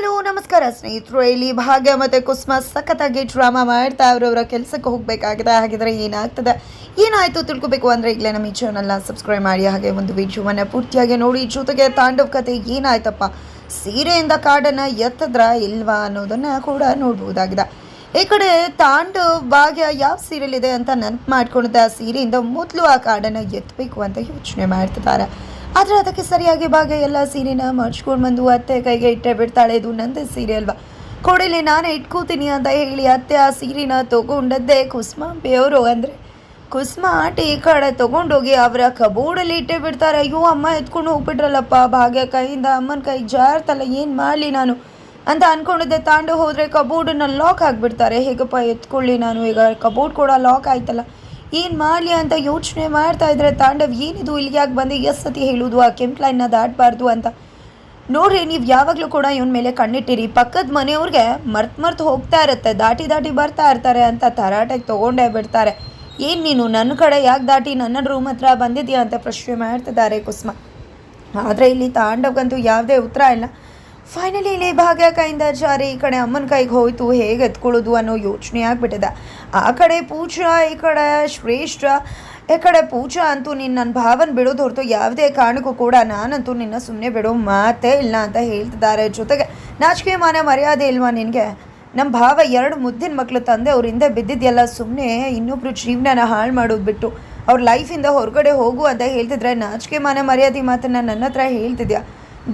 Hello, ನಮಸ್ಕಾರ ಸ್ನೇಹಿತರು. ಇಲ್ಲಿ ಭಾಗ್ಯ ಮತ್ತು ಕುಸ್ಮ ಸಖತ್ತಾಗಿ ಡ್ರಾಮಾ ಮಾಡ್ತಾ ಅವರವರ ಕೆಲಸಕ್ಕೆ ಹೋಗಬೇಕಾಗಿದೆ. ಹಾಗಿದ್ರೆ ಏನಾಗ್ತದೆ? ಏನಾಯಿತು ತಿಳ್ಕೊಬೇಕು ಅಂದರೆ ಈಗಲೇ ನಮ್ಮ ಈ ಚಾನಲ್ನ ಸಬ್ಸ್ಕ್ರೈಬ್ ಮಾಡಿ. ಹಾಗೆ ಒಂದು ವಿಡಿಯೋವನ್ನು ಪೂರ್ತಿಯಾಗಿ ನೋಡಿ. ಜೊತೆಗೆ ತಾಂಡವ್ ಕತೆ ಏನಾಯ್ತಪ್ಪ? ಸೀರೆಯಿಂದ ಕಾಡನ್ನು ಎತ್ತದ್ರ ಇಲ್ವಾ ಅನ್ನೋದನ್ನು ಕೂಡ ನೋಡ್ಬೋದಾಗಿದೆ ಈ ಕಡೆ ತಾಂಡವ್ ಭಾಗ್ಯ ಯಾವ ಸೀರಿಯಲ್ ಇದೆ ಅಂತ ನೆನಪು ಮಾಡ್ಕೊಂಡಿದ್ದ ಆ ಸೀರೆಯಿಂದ ಮೊದಲು ಆ ಕಾಡನ್ನು ಎತ್ತಬೇಕು ಅಂತ ಯೋಚನೆ ಮಾಡ್ತಿದ್ದಾರೆ. ಆದರೆ ಅದಕ್ಕೆ ಸರಿಯಾಗಿ ಭಾಗ್ಯ ಎಲ್ಲ ಸೀರೆನ ಮರ್ಚ್ಕೊಂಡು ಬಂದು ಅತ್ತೆ ಕೈಗೆ ಇಟ್ಟೆ ಬಿಡ್ತಾಳೆ. ಇದು ನಂದೇ ಸೀರೆ ಅಲ್ವಾ? ಕೊಡಲಿ, ನಾನೇ ಇಟ್ಕೋತೀನಿ ಅಂತ ಹೇಳಿ ಅತ್ತೆ ಆ ಸೀರೆನ ತೊಗೊಂಡದ್ದೇ ಕುಸ್ಮಾ ಬೇವರು ಅಂದರೆ ಕುಸ್ಮ ಆಟಿ ಈ ಕಡೆ ತೊಗೊಂಡೋಗಿ ಅವರ ಕಬೋರ್ಡಲ್ಲಿ ಇಟ್ಟೇ ಬಿಡ್ತಾರೆ. ಅಯ್ಯೋ, ಅಮ್ಮ ಎತ್ಕೊಂಡು ಹೋಗ್ಬಿಟ್ರಲ್ಲಪ್ಪ. ಭಾಗ್ಯ ಕೈಯಿಂದ ಅಮ್ಮನ ಕೈ ಜಾರ್ತಲ್ಲ ಏನು ಮಾಡಲಿ ನಾನು? ಅಂತ ಅಂದ್ಕೊಂಡಿದ್ದೆ ತಾಂಡು ಹೋದರೆ ಕಬೋರ್ಡನ್ನ ಲಾಕ್ ಆಗಿಬಿಡ್ತಾರೆ ಹೇಗಪ್ಪ ಎತ್ಕೊಳ್ಳಿ ನಾನು? ಈಗ ಕಬೋರ್ಡ್ ಕೂಡ ಲಾಕ್ ಆಯ್ತಲ್ಲ. ಏನು ಮಾಡಲಿ ಅಂತ ಯೋಚನೆ ಮಾಡ್ತಾ ಇದ್ರೆ ತಾಂಡವ್ ಏನಿದು ಇಲ್ಲಿಗೆ ಯಾಕೆ ಬಂದು? ಎಷ್ಟು ಸತಿ ಹೇಳುವುದು, ಆ ಕೆಂಪು ಲೈನ್ನ ದಾಟಬಾರ್ದು ಅಂತ. ನೋಡ್ರಿ, ನೀವು ಯಾವಾಗಲೂ ಕೂಡ ಇವನ ಮೇಲೆ ಕಣ್ಣಿಟ್ಟಿರಿ. ಪಕ್ಕದ ಮನೆಯವ್ರಿಗೆ ಮರ್ತ್ ಮರ್ತು ಹೋಗ್ತಾ ಇರುತ್ತೆ, ದಾಟಿ ದಾಟಿ ಬರ್ತಾ ಇರ್ತಾರೆ ಅಂತ ತರಾಟೆಗೆ ತೊಗೊಂಡೇ ಬಿಡ್ತಾರೆ. ಏನು ನೀನು ನನ್ನ ಕಡೆ ಯಾಕೆ ದಾಟಿ ನನ್ನ ರೂಮ್ ಹತ್ರ ಬಂದಿದ್ಯಾ ಅಂತ ಪ್ರಶ್ನೆ ಮಾಡ್ತಿದ್ದಾರೆ ಕುಸ್ಮ. ಆದರೆ ಇಲ್ಲಿ ತಾಂಡವ್ಗಂತೂ ಯಾವುದೇ ಉತ್ತರ ಇಲ್ಲ. ಫೈನಲಿ ಇಲ್ಲಿ ಭಾಗ್ಯ ಕೈಯಿಂದ ಜಾರಿ. ಈ ಕಡೆ ಅಮ್ಮನ ಕೈಗೆ ಹೋಯ್ತು. ಹೇಗೆ ಎತ್ಕೊಳ್ಳೋದು ಅನ್ನೋ ಯೋಚನೆ ಆಗಿಬಿಟ್ಟಿದೆ. ಆ ಕಡೆ ಪೂಜಾ, ಈ ಕಡೆ ಶ್ರೇಷ್ಠ, ಈ ಕಡೆ ಪೂಜಾ ಅಂತೂ ನಿನ್ನ ನನ್ನ ಭಾವನ ಬಿಡೋದು ಹೊರತು ಯಾವುದೇ ಕಾರಣಕ್ಕೂ ಕೂಡ ನಾನಂತೂ ನಿನ್ನ ಸುಮ್ಮನೆ ಬಿಡೋ ಮಾತೇ ಇಲ್ಲ ಅಂತ ಹೇಳ್ತಿದ್ದಾರೆ. ಜೊತೆಗೆ ನಾಚಿಕೆ ಮಾನ ಮರ್ಯಾದೆ ಇಲ್ವಾ ನಿನಗೆ? ನಮ್ಮ ಭಾವ ಎರಡು ಮುದ್ದಿನ ಮಕ್ಕಳು ತಂದೆ, ಅವ್ರ ಹಿಂದೆ ಬಿದ್ದಿದ್ಯಲ್ಲ ಸುಮ್ಮನೆ ಇನ್ನೊಬ್ರು ಜೀವನನ ಹಾಳು ಮಾಡೋದು ಬಿಟ್ಟು ಅವ್ರ ಲೈಫಿಂದ ಹೊರಗಡೆ ಹೋಗು ಅಂತ ಹೇಳ್ತಿದ್ರೆ ನಾಚಿಕೆ ಮಾನ ಮರ್ಯಾದೆ ಮಾತನ್ನು ನನ್ನ ಹತ್ರ ಹೇಳ್ತಿದ್ಯಾ?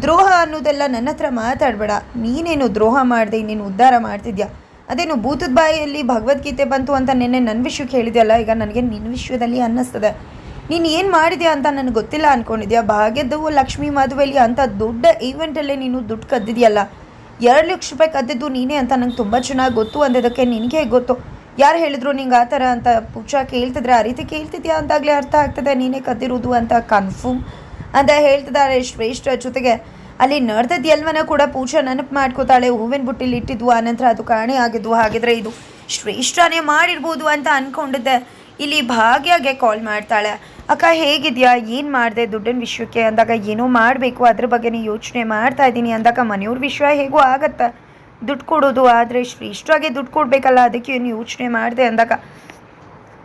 ದ್ರೋಹ ಅನ್ನೋದೆಲ್ಲ ನನ್ನ ಹತ್ರ ಮಾತಾಡಬೇಡ. ನೀನೇನು ದ್ರೋಹ ಮಾಡಿದೆ ನೀನು ಉದ್ಧಾರ ಮಾಡ್ತಿದ್ಯಾ? ಅದೇನು ಭೂತದ ಬಾಯಲ್ಲಿ ಭಗವದ್ಗೀತೆ ಬಂತು ಅಂತ ನಿನ್ನೆ ನನ್ನ ವಿಷಯಕ್ಕೆ ಹೇಳಿದ್ಯಲ್ಲ, ಈಗ ನನಗೆ ನಿನ್ನ ವಿಷಯದಲ್ಲಿ ಅನ್ನಿಸ್ತದೆ. ನೀನು ಏನು ಮಾಡಿದ್ಯಾ ಅಂತ ನನಗೆ ಗೊತ್ತಿಲ್ಲ ಅಂದ್ಕೊಂಡಿದ್ಯಾ ಭಾಗ್ಯದವು ಲಕ್ಷ್ಮೀ ಮದುವೆಯಲ್ಲಿ ಅಂಥ ದೊಡ್ಡ ಈವೆಂಟಲ್ಲೇ ನೀನು ದುಡ್ಡು ಕದ್ದಿದೆಯಲ್ಲ? ಎರಡು ಲಕ್ಷ ರೂಪಾಯಿ ಕದ್ದಿದ್ದು ನೀನೇ ಅಂತ ನಂಗೆ ತುಂಬ ಚೆನ್ನಾಗಿ ಗೊತ್ತು ಅಂದಿದ್ದಕ್ಕೆ ನಿನಗೆ ಗೊತ್ತು? ಯಾರು ಹೇಳಿದ್ರು ನಿಂಗೆ ಆ ಥರ ಅಂತ ಪುಚ್ಚ ಕೇಳ್ತಿದ್ರೆ, ಆ ರೀತಿ ಕೇಳ್ತಿದ್ಯಾ ಅಂತಾಗಲೇ ಅರ್ಥ ಆಗ್ತದೆ, ನೀನೇ ಕದ್ದಿರೋದು ಅಂತ ಕನ್ಫರ್ಮ್ ಅಂತ ಹೇಳ್ತಿದ್ದಾರೆ. ಶ್ರೇಷ್ಠ ಜೊತೆಗೆ ಅಲ್ಲಿ ನಡೆದದ್ದು ಎಲ್ವನ ಕೂಡ ಪೂಜಾ ನೆನಪು ಮಾಡ್ಕೋತಾಳೆ. ಹೂವಿನ ಬುಟ್ಟಿಲಿ ಇಟ್ಟಿದ್ವು, ಆನಂತರ ಅದು ಕಾಣೆ ಆಗಿದ್ವು. ಹಾಗಿದ್ರೆ ಇದು ಶ್ರೇಷ್ಠನೇ ಮಾಡಿರ್ಬೋದು ಅಂತ ಅಂದ್ಕೊಂಡಿದ್ದೆ ಇಲ್ಲಿ ಭಾಗ್ಯಗೆ ಕಾಲ್ ಮಾಡ್ತಾಳೆ. ಅಕ್ಕ, ಹೇಗಿದ್ಯಾ? ಏನು ಮಾಡಿದೆ? ದುಡ್ಡಿನ ವಿಷಯಕ್ಕೆ ಅಂದಾಗ ಏನೋ ಮಾಡಬೇಕು. ಅದ್ರ ಬಗ್ಗೆನೇ ಯೋಚನೆ ಮಾಡ್ತಾ ಇದ್ದೀನಿ. ಅಂದಾಗ ಮನೆಯವ್ರ ವಿಷಯ ಹೇಗೂ ಆಗತ್ತೆ. ದುಡ್ಡು ಕೊಡೋದು, ಆದರೆ ಶ್ರೇಷ್ಠವಾಗಿ ದುಡ್ಡು ಕೊಡಬೇಕಲ್ಲ, ಅದಕ್ಕೆ ಏನು ಯೋಚನೆ ಮಾಡಿದೆ? ಅಂದಾಗ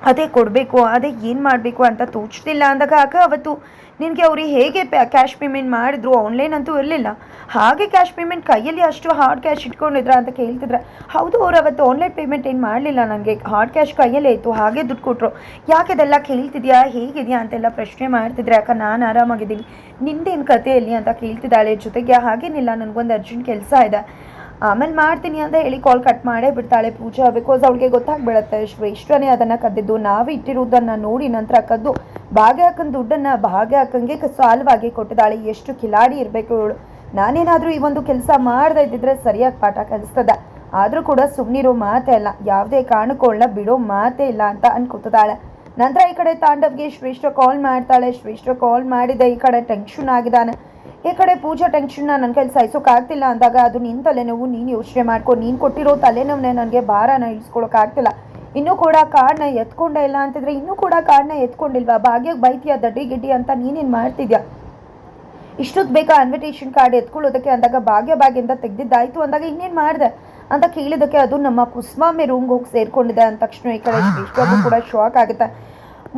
ಅದೇ ಕೊಡಬೇಕು, ಅದೇ ಏನು ಮಾಡಬೇಕು ಅಂತ ತೋಚ್ತಿಲ್ಲ ಅಂದಾಗ ಆಗ ಅವತ್ತು ನಿನಗೆ ಅವ್ರಿಗೆ ಹೇಗೆ ಕ್ಯಾಶ್ ಪೇಮೆಂಟ್ ಮಾಡಿದ್ರು? ಆನ್ಲೈನ್ ಅಂತೂ ಇರಲಿಲ್ಲ. ಹಾಗೆ ಕ್ಯಾಶ್ ಪೇಮೆಂಟ್ ಕೈಯಲ್ಲಿ ಅಷ್ಟು ಹಾರ್ಡ್ ಕ್ಯಾಶ್ ಇಟ್ಕೊಂಡಿದ್ರ ಅಂತ ಕೇಳ್ತಿದ್ರೆ. ಹೌದು, ಅವ್ರು ಅವತ್ತು ಆನ್ಲೈನ್ ಪೇಮೆಂಟ್ ಏನು ಮಾಡಲಿಲ್ಲ ನನಗೆ ಹಾರ್ಡ್ ಕ್ಯಾಶ್ ಕೈಯಲ್ಲೇ ಇತ್ತು, ಹಾಗೆ ದುಡ್ಡು ಕೊಟ್ಟರು ಯಾಕೆ ಅದೆಲ್ಲ ಕೇಳ್ತಿದ್ಯಾ? ಹೇಗಿದೆಯಾ? ಅಂತೆಲ್ಲ ಪ್ರಶ್ನೆ ಮಾಡ್ತಿದ್ರೆ ಯಾಕೆ ನಾನು ಆರಾಮಾಗಿದ್ದೀನಿ. ನಿಂದೇನು ಕಥೆಯಲ್ಲಿ? ಅಂತ ಕೇಳ್ತಿದ್ದಾಳೆ ಜೊತೆಗೆ. ಹಾಗೇನಿಲ್ಲ, ನನಗೊಂದು ಅರ್ಜೆಂಟ್ ಕೆಲಸ ಇದೆ. ಆಮೇಲೆ ಮಾಡ್ತೀನಿ ಅಂತ ಹೇಳಿ ಕಾಲ್ ಕಟ್ ಮಾಡೇ ಬಿಡ್ತಾಳೆ ಪೂಜಾ ಬಿಕಾಸ್ ಅವಳಿಗೆ ಗೊತ್ತಾಗ್ಬಿಡತ್ತೆ, ಶ್ರೇಷ್ಠನೇ ಅದನ್ನು ಕದ್ದಿದ್ದು. ನಾವು ಇಟ್ಟಿರೋದನ್ನು ನೋಡಿ ನಂತರ ಕದ್ದು. ಭಾಗ್ಯ ಹಾಕನ್ ದುಡ್ಡನ್ನು ಭಾಗ್ಯ ಹಾಕಂಗೆ ಸಾಲವಾಗಿ ಕೊಟ್ಟಿದ್ದಾಳೆ. ಎಷ್ಟು ಕಿಲಾಡಿ ಇರಬೇಕು ಇವಳು. ನಾನೇನಾದರೂ ಈ ಒಂದು ಕೆಲಸ ಮಾಡದೇ ಇದ್ದಿದ್ರೆ ಸರಿಯಾಗಿ ಪಾಠ ಕಲಿಸ್ತದ. ಆದರೂ ಕೂಡ ಸುಮ್ಮನಿರೋ ಮಾತೇ ಇಲ್ಲ ಯಾವುದೇ ಕಾರಣಕ್ಕೂ ಬಿಡೋ ಮಾತೇ ಇಲ್ಲ ಅಂತ ಅನ್ಕೋತಿದ್ದಾಳೆ. ನಂತರ ಈ ಕಡೆ ತಾಂಡವ್ಗೆ ಶ್ರೇಷ್ಠ ಕಾಲ್ ಮಾಡ್ತಾಳೆ. ಶ್ರೇಷ್ಠ ಕಾಲ್ ಮಾಡಿದೆ. ಈ ಕಡೆ ಟೆನ್ಷನ್ ಆಗಿದ್ದಾನೆ. ಈ ಕಡೆ ಪೂಜಾ ಟೆನ್ಷನ್ನ ನನ್ನ ಕೈಲಿ ಸಹಿಸೋಕ್ಕಾಗ್ತಿಲ್ಲ ಅಂದಾಗ ಅದು ನಿನ್ನ ತಲೆನೋವು ನೀನು ಯೋಚನೆ ಮಾಡ್ಕೊ ನೀನು ಕೊಟ್ಟಿರೋ ತಲೆನೋವನ್ನೇ ನನಗೆ ಭಾರನ ಇಳಿಸ್ಕೊಳೋಕ್ಕಾಗ್ತಿಲ್ಲ ಇನ್ನೂ ಕೂಡ ಕಾರ್ಡ್ನ ಎತ್ಕೊಂಡೇ ಇಲ್ಲ ಅಂತಿದ್ರೆ ಇನ್ನೂ ಕೂಡ ಕಾರ್ಡ್ನ ಎತ್ಕೊಂಡಿಲ್ವಾ? ಭಾಗ್ಯಕ್ಕೆ ಬೈತೀಯ ದಡ್ಡಿ ಗಿಡ್ಡಿ ಅಂತ ನೀನೇನು ಮಾಡ್ತಿದ್ಯಾ? ಇಷ್ಟೊತ್ತು ಬೇಕಾ ಇನ್ವಿಟೇಷನ್ ಕಾರ್ಡ್ ಎತ್ಕೊಳ್ಳೋದಕ್ಕೆ? ಅಂದಾಗ ಭಾಗ್ಯ ಭಾಗ್ಯದಿಂದ ತೆಗ್ದಿದ್ದಾಯ್ತು. ಅಂದಾಗ ಇನ್ನೇನು ಮಾಡಿದೆ? ಅಂತ ಕೇಳಿದಕ್ಕೆ ಅದು ನಮ್ಮ ಕುಸ್ವಾಮಿ ರೂಮ್ಗೆ ಹೋಗಿ ಸೇರ್ಕೊಂಡಿದೆ. ಅಂದ ತಕ್ಷಣ ಈ ಕಡೆ ಕೂಡ ಶಾಕ್ ಆಗುತ್ತೆ.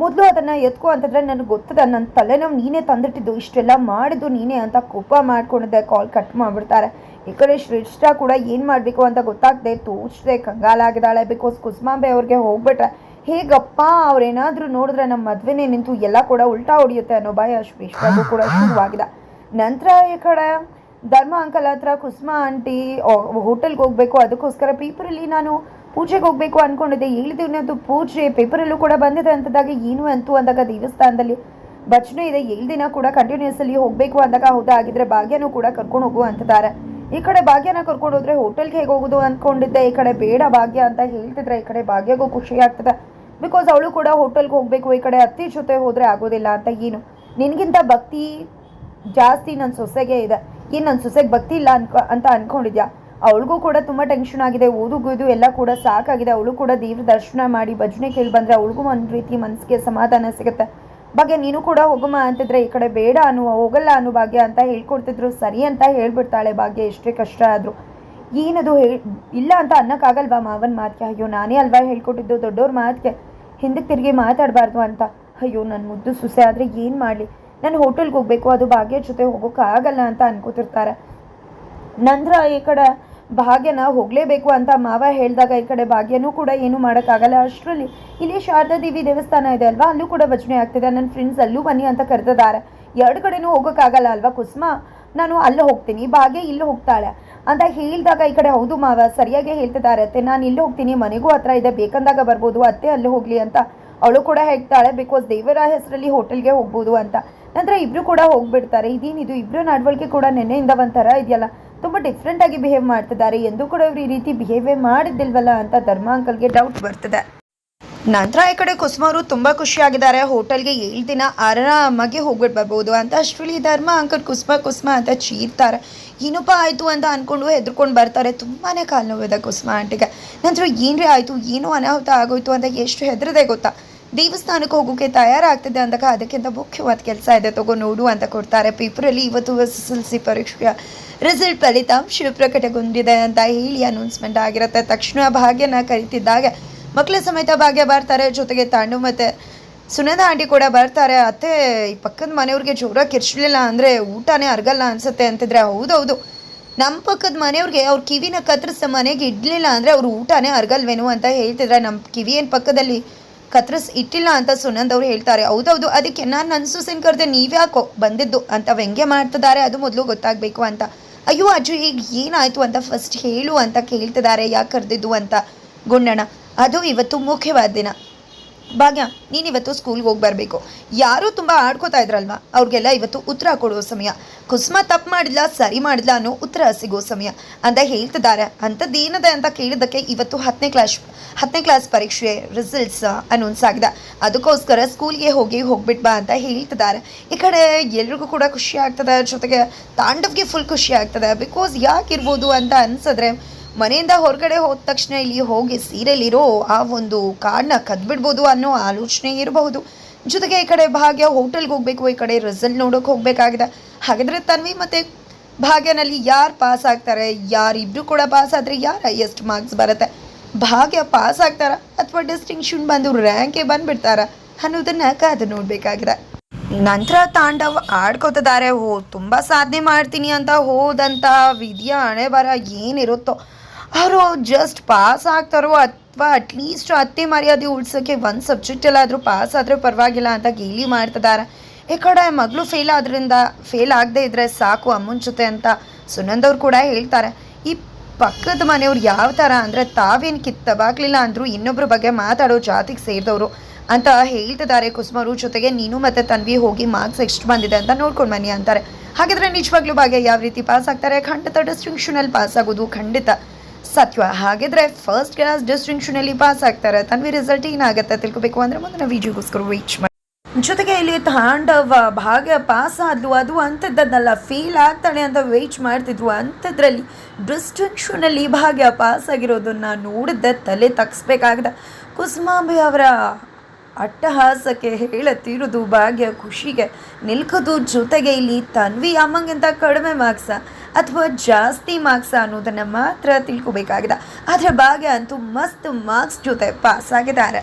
ಮೊದಲು ಅದನ್ನು ಎತ್ಕೋ ಅಂತಂದ್ರೆ ನನಗೆ ಗೊತ್ತದ ನನ್ನ ತಲೆನೋವು ನೀನೇ ತಂದಿಟ್ಟಿದ್ದು, ಇಷ್ಟೆಲ್ಲ ಮಾಡಿದ್ದು ನೀನೇ ಅಂತ ಕೋಪ ಮಾಡ್ಕೊಂಡಿದ್ದೆ ಕಾಲ್ ಕಟ್ ಮಾಡಿಬಿಡ್ತಾರೆ. ಈ ಕಡೆ ಶ್ರೇಷ್ಠ ಕೂಡ ಏನು ಮಾಡಬೇಕು ಅಂತ ಗೊತ್ತಾಗದೆ, ತೋಚ್ದೆ ಕಂಗಾಲಾಗಿದ್ದಾಳೆ ಬಿಕಾಸ್ ಕುಸುಮಾಂಬೆ ಅವ್ರಿಗೆ ಹೋಗ್ಬಿಟ್ರೆ, ಹೇಗಪ್ಪ ಅವ್ರೇನಾದರೂ ನೋಡಿದ್ರೆ ನಮ್ಮ ಮದುವೆನೇ ನಿಂತು ಎಲ್ಲ ಕೂಡ ಉಲ್ಟಾ ಹೊಡಿಯುತ್ತೆ ಅನ್ನೋ ಭಯ ಶ್ರೇಷ್ಠಗೂ ಕೂಡ ಶುರುವಾಗಿದೆ. ನಂತರ ಈ ಕಡೆ ಧರ್ಮ ಅಂಕಲ್ ಹತ್ರ ಕುಸುಮಾ ಆಂಟಿ ಹೋಟೆಲ್ಗೆ ಹೋಗಬೇಕು, ಅದಕ್ಕೋಸ್ಕರ ಪೀಪರಲ್ಲಿ ನಾನು ಪೂಜೆಗೆ ಹೋಗಬೇಕು ಅಂದ್ಕೊಂಡಿದ್ದೆ ಅದು ಪೂಜೆ, ಪೇಪರಲ್ಲೂ ಕೂಡ ಬಂದಿದೆ ಅಂತದಾಗ ಏನು ಅಂತು ಅಂದಾಗ ದೇವಸ್ಥಾನದಲ್ಲಿ ಭಜನೆ ಇದೆ. ಏಳು ದಿನ ಕೂಡ ಕಂಟಿನ್ಯೂಸ್ ಅಲ್ಲಿ ಹೋಗಬೇಕು ಅಂದಾಗ ಹೌದಾ? ಆಗಿದ್ರೆ ಭಾಗ್ಯನೂ ಕೂಡ ಕರ್ಕೊಂಡು ಹೋಗು ಅಂತಿದ್ದಾರೆ. ಈ ಕಡೆ ಭಾಗ್ಯನ ಕರ್ಕೊಂಡು ಹೋದ್ರೆ ಹೋಟೆಲ್ಗೆ ಹೇಗೆ ಹೋಗೋದು ಅಂದ್ಕೊಂಡಿದ್ದೆ ಈ ಕಡೆ ಬೇಡ ಭಾಗ್ಯ ಅಂತ ಹೇಳ್ತಿದ್ರೆ ಈ ಕಡೆ ಭಾಗ್ಯಗೂ ಖುಷಿ ಆಗ್ತದೆ. ಬಿಕಾಸ್ ಅವಳು ಕೂಡ ಹೋಟೆಲ್ಗೆ ಹೋಗಬೇಕು, ಈ ಕಡೆ ಅತ್ತಿ ಜೊತೆ ಹೋದರೆ ಆಗೋದಿಲ್ಲ ಅಂತ ಏನು. ನಿನಗಿಂತ ಭಕ್ತಿ ಜಾಸ್ತಿ ನನ್ನ ಸೊಸೆಗೆ ಇದೆ. ಏನು ನನ್ನ ಸೊಸೆಗೆ ಭಕ್ತಿ ಇಲ್ಲ ಅನ್ಕೊ ಅಂತ ಅನ್ಕೊಂಡಿದ್ಯಾ? ಅವಳಿಗೂ ಕೂಡ ತುಂಬ ಟೆನ್ಷನ್ ಆಗಿದೆ. ಓದು, ಗುಯ್ದು ಎಲ್ಲ ಕೂಡ ಸಾಕಾಗಿದೆ. ಅವಳು ಕೂಡ ದೇವ್ರ ದರ್ಶನ ಮಾಡಿ ಭಜನೆ ಕೇಳಿ ಬಂದರೆ ಅವಳಿಗೂ ಒಂದು ರೀತಿ ಮನಸ್ಸಿಗೆ ಸಮಾಧಾನ ಸಿಗುತ್ತೆ. ಭಾಗ್ಯ ನೀನು ಕೂಡ ಹೋಗಮ್ಮ ಅಂತಿದ್ರೆ ಈ ಕಡೆ ಬೇಡ ಅನ್ನು ಹೋಗಲ್ಲ ಅನ್ನು ಭಾಗ್ಯ ಅಂತ ಹೇಳ್ಕೊಡ್ತಿದ್ರು. ಸರಿ ಅಂತ ಹೇಳ್ಬಿಡ್ತಾಳೆ ಭಾಗ್ಯ, ಎಷ್ಟೇ ಕಷ್ಟ ಆದರೂ. ಏನದು ಹೇಳಿ ಇಲ್ಲ ಅಂತ ಅನ್ನಕ್ಕಾಗಲ್ವಾ ಮಾವನ ಮಾತಿಗೆ? ಅಯ್ಯೋ, ನಾನೇ ಅಲ್ವಾ ಹೇಳ್ಕೊಟ್ಟಿದ್ದು ದೊಡ್ಡವ್ರ ಮಾತಿಗೆ? ಹಿಂದಕ್ಕೆ ತಿರುಗಿ ಮಾತಾಡಬಾರ್ದು ಅಂತ. ಅಯ್ಯೋ ನನ್ನ ಮುದ್ದು ಸುಸೆ ಆದರೆ ಏನು ಮಾಡಲಿ? ನಾನು ಹೋಟೆಲ್ಗೆ ಹೋಗಬೇಕು, ಅದು ಭಾಗ್ಯ ಜೊತೆ ಹೋಗೋಕ್ಕಾಗಲ್ಲ ಅಂತ ಅನ್ಕೋತಿರ್ತಾರೆ. ನಂತರ ಈ ಕಡೆ ಭಾಗ್ಯನ ಹೋಗಲೇಬೇಕು ಅಂತ ಮಾವ ಹೇಳಿದಾಗ ಈ ಕಡೆ ಭಾಗ್ಯನೂ ಕೂಡ ಏನು ಮಾಡೋಕ್ಕಾಗಲ್ಲ. ಅಷ್ಟರಲ್ಲಿ ಇಲ್ಲಿ ಶಾರದಾ ದೇವಿ ದೇವಸ್ಥಾನ ಇದೆ ಅಲ್ವಾ? ಅಲ್ಲೂ ಕೂಡ ಭಜನೆ ಆಗ್ತಿದೆ. ನನ್ನ ಫ್ರೆಂಡ್ಸ್ ಅಲ್ಲೂ ಬನ್ನಿ ಅಂತ ಕರೆದಿದ್ದಾರೆ. ಎರಡು ಕಡೆನೂ ಹೋಗೋಕ್ಕಾಗಲ್ಲ ಅಲ್ವಾ ಕುಸುಮ? ನಾನು ಅಲ್ಲಿ ಹೋಗ್ತೀನಿ. ಭಾಗ್ಯ ಇಲ್ಲಿ ಹೋಗ್ತಾಳೆ ಅಂತ ಹೇಳಿದಾಗ ಈ ಕಡೆ ಹೌದು ಮಾವ, ಸರಿಯಾಗಿ ಹೇಳ್ತಿದ್ದಾರೆ ಅತ್ತೆ. ನಾನು ಇಲ್ಲಿ ಹೋಗ್ತೀನಿ. ಮನೆಗೂ ಹತ್ರ ಇದೆ. ಬೇಕಂದಾಗ ಬರ್ಬೋದು. ಅತ್ತೆ ಅಲ್ಲಿ ಹೋಗಲಿ ಅಂತ. ಅವಳು ಕೂಡ ಹೇಳ್ತಾಳೆ. ಬಿಕಾಸ್ ದೇವರ ಹೆಸರಲ್ಲಿ ಹೋಟೆಲ್ಗೆ ಹೋಗ್ಬೋದು ಅಂತ. ನಂತರ ಇಬ್ಬರು ಕೂಡ ಹೋಗ್ಬಿಡ್ತಾರೆ. ಇದೇನಿದು? ಇಬ್ಬರು ನಡವಳಿಕೆ ಕೂಡ ನೆನ್ನೆಯಿಂದ ಒಂಥರ ಇದೆಯಲ್ಲ. ತುಂಬ ಡಿಫ್ರೆಂಟಾಗಿ ಬಿಹೇವ್ ಮಾಡ್ತಿದ್ದಾರೆ. ಎಂದು ಕೂಡ ಇವ್ರು ಈ ರೀತಿ ಬಿಹೇವ್ ಮಾಡಿದ್ದಿಲ್ವಲ್ಲ ಅಂತ ಧರ್ಮ ಅಂಕಲ್ಗೆ ಡೌಟ್ ಬರ್ತದೆ. ನಂತರ ಈ ಕಡೆ ಕುಸುಮರು ತುಂಬ ಖುಷಿಯಾಗಿದ್ದಾರೆ. ಹೋಟೆಲ್ಗೆ ಏಳು ದಿನ ಆರಾಮಾಗಿ ಹೋಗ್ಬಿಟ್ಟು ಬರ್ಬೋದು ಅಂತ ಅಷ್ಟರಲ್ಲಿ ಧರ್ಮ ಅಂಕಲ್ ಕುಸುಮ ಕುಸುಮ ಅಂತ ಚೀರ್ತಾರೆ. ಏನಪ್ಪ ಆಯಿತು ಅಂತ ಅಂದ್ಕೊಂಡು ಹೆದ್ರ್ಕೊಂಡು ಬರ್ತಾರೆ. ತುಂಬಾ ಕಾಲು ನೋವಿದೆ ಕುಸುಮ ಆಂಟಿಗೆ. ನಂತರ ಏನ್ರಿ ಆಯಿತು? ಏನೋ ಅನಾಹುತ ಆಗೋಯ್ತು ಅಂತ ಎಷ್ಟು ಹೆದರದೆ ಗೊತ್ತಾ? ದೇವಸ್ಥಾನಕ್ಕೆ ಹೋಗೋಕೆ ತಯಾರಾಗ್ತಿದೆ ಅಂದಾಗ ಅದಕ್ಕಿಂತ ಮುಖ್ಯವಾದ ಕೆಲಸ ಇದೆ. ತಗೋ ನೋಡು ಅಂತ ಕೊಡ್ತಾರೆ. ಪೇಪರಲ್ಲಿ ಇವತ್ತು ಎಸ್ ಎಸ್ ಎಲ್ ಸಿ ಪರೀಕ್ಷೆಯ ರಿಸಲ್ಟ್ ಫಲಿತಾಂಶ ಪ್ರಕಟಗೊಂಡಿದೆ ಅಂತ ಹೇಳಿ ಅನೌನ್ಸ್ಮೆಂಟ್ ಆಗಿರುತ್ತೆ. ತಕ್ಷಣ ಭಾಗ್ಯನ ಕರಿತಿದ್ದಾಗ ಮಕ್ಕಳ ಸಮೇತ ಭಾಗ್ಯ ಬರ್ತಾರೆ. ಜೊತೆಗೆ ತಾಂಡು ಮತ್ತು ಸುನಂದ ಆಂಟಿ ಕೂಡ ಬರ್ತಾರೆ. ಅತ್ತೆ, ಈ ಪಕ್ಕದ ಮನೆಯವ್ರಿಗೆ ಜೋರಾಗಿ ಕಿರ್ಚಲಿಲ್ಲ ಅಂದರೆ ಊಟನೇ ಅರ್ಗಲ್ಲ ಅನ್ಸುತ್ತೆ ಅಂತಿದ್ರೆ ಹೌದೌದು. ನಮ್ಮ ಪಕ್ಕದ ಮನೆಯವ್ರಿಗೆ ಅವ್ರ ಕಿವಿನ ಕತ್ತರಿಸ ಮನೆಗೆ ಇಡ್ಲಿಲ್ಲ ಅಂದರೆ ಅವ್ರ ಊಟನೇ ಅರ್ಗಲ್ವೇನು ಅಂತ ಹೇಳ್ತಿದ್ರೆ. ನಮ್ಮ ಕಿವಿ ಏನು ಪಕ್ಕದಲ್ಲಿ ಕತ್ರಿಸ್ ಇಟ್ಟಿಲ್ಲ ಅಂತ ಸುನಂದ್ ಅವ್ರು ಹೇಳ್ತಾರೆ. ಹೌದೌದು ಅದಕ್ಕೆ ನಾನು ನನ್ನ ಸುಸಿನ ಕರೆದೆ ನೀವ್ಯಾಕೋ ಬಂದಿದ್ದು ಅಂತ ವ್ಯಂಗ್ಯ ಮಾಡ್ತಿದ್ದಾರೆ. ಅದು ಮೊದಲು ಗೊತ್ತಾಗಬೇಕು ಅಂತ. ಅಯ್ಯೋ, ಅಜ್ಜು ಈಗ ಏನಾಯಿತು ಅಂತ ಫಸ್ಟ್ ಹೇಳು ಅಂತ ಕೇಳ್ತಿದ್ದಾರೆ, ಯಾಕೆ ಕರೆದಿದ್ದು ಅಂತ ಗುಂಡಣ್ಣ. ಅದು ಇವತ್ತು ಮುಖ್ಯವಾದ ದಿನ. ಭಾಗ್ಯ, ನೀನಿವತ್ತು ಸ್ಕೂಲ್ಗೆ ಹೋಗಿ ಬರಬೇಕು ಯಾರೂ ತುಂಬ ಆಡ್ಕೋತಾ ಇದ್ರಲ್ವಾ? ಅವ್ರಿಗೆಲ್ಲ ಇವತ್ತು ಉತ್ತರ ಕೊಡೋ ಸಮಯ. ಕುಸುಮ ತಪ್ಪು ಮಾಡಿಲ್ಲ ಸರಿ ಮಾಡಿಲ್ಲ ಅನ್ನೋ ಉತ್ತರ ಸಿಗೋ ಸಮಯ. ಅಂತ ಹೇಳ್ತಿದ್ದಾರೆ. ಅಂಥದ್ದೇನಿದೆ ಅಂತ ಕೇಳಿದ್ದಕ್ಕೆ ಇವತ್ತು ಹತ್ತನೇ ಕ್ಲಾಸ್ ಹತ್ತನೇ ಕ್ಲಾಸ್ ಪರೀಕ್ಷೆ ರಿಸಲ್ಟ್ಸ್ ಅನೌನ್ಸ್ ಆಗಿದೆ. ಅದಕ್ಕೋಸ್ಕರ ಸ್ಕೂಲ್ಗೆ ಹೋಗಿ ಹೋಗ್ಬಿಟ್ ಬಾ ಅಂತ ಹೇಳ್ತಿದ್ದಾರೆ. ಈ ಕಡೆ ಎಲ್ರಿಗೂ ಕೂಡ ಖುಷಿ ಆಗ್ತದೆ. ಜೊತೆಗೆ ತಾಂಡವ್ಗೆ ಫುಲ್ ಖುಷಿ ಆಗ್ತದೆ. ಬಿಕಾಸ್ ಯಾಕಿರ್ಬೋದು ಅಂತ ಅನ್ಸಿದ್ರೆ ಮನೆಯಿಂದ ಹೊರಗಡೆ ಹೋದ ತಕ್ಷಣ ಇಲ್ಲಿ ಹೋಗಿ ಸೀರೆಯಲ್ಲಿರೋ ಆ ಒಂದು ಕಾರ್ಡ್ನ ಕದ್ಬಿಡ್ಬೋದು ಅನ್ನೋ ಆಲೋಚನೆ ಇರಬಹುದು. ಜೊತೆಗೆ ಈ ಕಡೆ ಭಾಗ್ಯ ಹೋಟೆಲ್ಗೆ ಹೋಗಬೇಕು, ಈ ಕಡೆ ರಿಸಲ್ಟ್ ನೋಡೋಕೆ ಹೋಗಬೇಕಾಗಿದೆ. ಹಾಗಾದರೆ ತನ್ವಿ ಮತ್ತು ಭಾಗ್ಯನಲ್ಲಿ ಯಾರು ಪಾಸ್ ಆಗ್ತಾರೆ? ಯಾರಿಬ್ರು ಕೂಡ ಪಾಸ್ ಆದರೆ ಯಾರು ಹೈಯೆಸ್ಟ್ ಮಾರ್ಕ್ಸ್ ಬರುತ್ತೆ? ಭಾಗ್ಯ ಪಾಸ್ ಆಗ್ತಾರ ಅಥವಾ ಡಿಸ್ಟಿಂಕ್ಷನ್ ಬಂದು ರ್ಯಾಂಕೆ ಬಂದುಬಿಡ್ತಾರ ಅನ್ನೋದನ್ನ ಕಾದು ನೋಡಬೇಕಾಗಿದೆ. ನಂತರ ತಾಂಡವ್ ಆಡ್ಕೋತಿದ್ದಾರೆ, ಓ, ತುಂಬ ಸಾಧನೆ ಮಾಡ್ತೀನಿ ಅಂತ ಹೋದಂಥ ವಿದ್ಯಾ ಹಣೆ ಬರ ಏನಿರುತ್ತೋ ಅವರು ಜಸ್ಟ್ ಪಾಸ್ ಆಗ್ತಾರೋ ಅಥವಾ ಅಟ್ಲೀಸ್ಟ್ ಅತ್ತೆ ಮರ್ಯಾದೆ ಉಳ್ಸೋಕ್ಕೆ ಒಂದು ಸಬ್ಜೆಕ್ಟಲ್ಲಾದರೂ ಪಾಸ್ ಆದರೆ ಪರವಾಗಿಲ್ಲ ಅಂತ ಗೇಲಿ ಮಾಡ್ತಿದ್ದಾರೆ ಈ ಕಡೆ ಮಗಳು ಫೇಲ್ ಆದ್ರಿಂದ ಫೇಲ್ ಆಗದೆ ಇದ್ರೆ ಸಾಕು ಅಮ್ಮನ ಜೊತೆ ಅಂತ ಸುನಂದವ್ರು ಕೂಡ ಹೇಳ್ತಾರೆ. ಈ ಪಕ್ಕದ ಮನೆಯವ್ರು ಯಾವ ಥರ ಅಂದರೆ ತಾವೇನು ಕಿತ್ತಬಾಗ್ಲಿಲ್ಲ ಅಂದರೂ ಇನ್ನೊಬ್ಬರ ಬಗ್ಗೆ ಮಾತಾಡೋ ಜಾತಿಗೆ ಸೇರಿದವರು ಅಂತ ಹೇಳ್ತಿದ್ದಾರೆ ಕುಸುಮರು ಜೊತೆಗೆ ನೀನು ಮತ್ತು ತನ್ವಿ ಹೋಗಿ ಮಾರ್ಕ್ಸ್ ಎಷ್ಟು ಬಂದಿದೆ ಅಂತ ನೋಡ್ಕೊಂಡು ಬನ್ನಿ ಅಂತಾರೆ. ಹಾಗಿದ್ರೆ ನಿಜವಾಗ್ಲೂ ಭಾಗ್ಯ ಯಾವ ರೀತಿ ಪಾಸ್ ಆಗ್ತಾರೆ? ಖಂಡಿತ ಡಿಸ್ಟಿಂಕ್ಷನಲ್ಲಿ ಪಾಸ್ ಆಗೋದು ಖಂಡಿತ. ಸತ್ಯ ಹಾಗಿದ್ರೆ ಫಸ್ಟ್ ಕ್ಲಾಸ್ ಡಿಸ್ಟಿಂಕ್ಷನಲ್ಲಿ ಪಾಸ್ ಆಗ್ತಾರೆ. ತನ್ವಿ ರಿಸಲ್ಟ್ ಏನಾಗುತ್ತೆ ತಿಳ್ಕೊಬೇಕು ಅಂದ್ರೆ ಮುಂದಿನ ವಿಡಿಯೋಗೋಸ್ಕರ ವೀಚ್ ಮಾಡಿ. ಜೊತೆಗೆ ಇಲ್ಲಿ ತಾಂಡವ ಭಾಗ್ಯ ಪಾಸ್ ಆದ್ಲು, ಅದು ಅಂತದ್ದನ್ನೆಲ್ಲ ಫೀಲ್ ಆಗ್ತಾಳೆ ಅಂತ ವೆಯ್ಟ್ ಮಾಡ್ತಿದ್ವು ಅಂಥದ್ರಲ್ಲಿ ಡಿಸ್ಟಿಂಕ್ಷನಲ್ಲಿ ಭಾಗ್ಯ ಪಾಸ್ ಆಗಿರೋದನ್ನ ನೋಡಿದ್ದೆ ತಲೆ ತಗ್ಸ್ಬೇಕಾಗದ. ಕುಸುಮಾಂಬಿ ಅವರ ಅಟ್ಟಹಾಸಕ್ಕೆ ಹೇಳತ್ತಿರೋದು ಭಾಗ್ಯ ಖುಷಿಗೆ, ನಿಲ್ಕೋದು ಜೊತೆಗೆ ಇಲ್ಲಿ ತನ್ವಿ ಅಮ್ಮಂಗಿಂತ ಕಡಿಮೆ ಮಾರ್ಕ್ಸ ಅಥವಾ ಜಾಸ್ತಿ ಮಾರ್ಕ್ಸ ಅನ್ನೋದನ್ನ ಮಾತ್ರ ತಿಳ್ಕೊಬೇಕಾಗಿದೆ. ಆದರೆ ಭಾಗ್ಯ ಅಂತೂ ಮಸ್ತ್ ಮಾರ್ಕ್ಸ್ ಜೊತೆ ಪಾಸ್ ಆಗಿದ್ದಾರೆ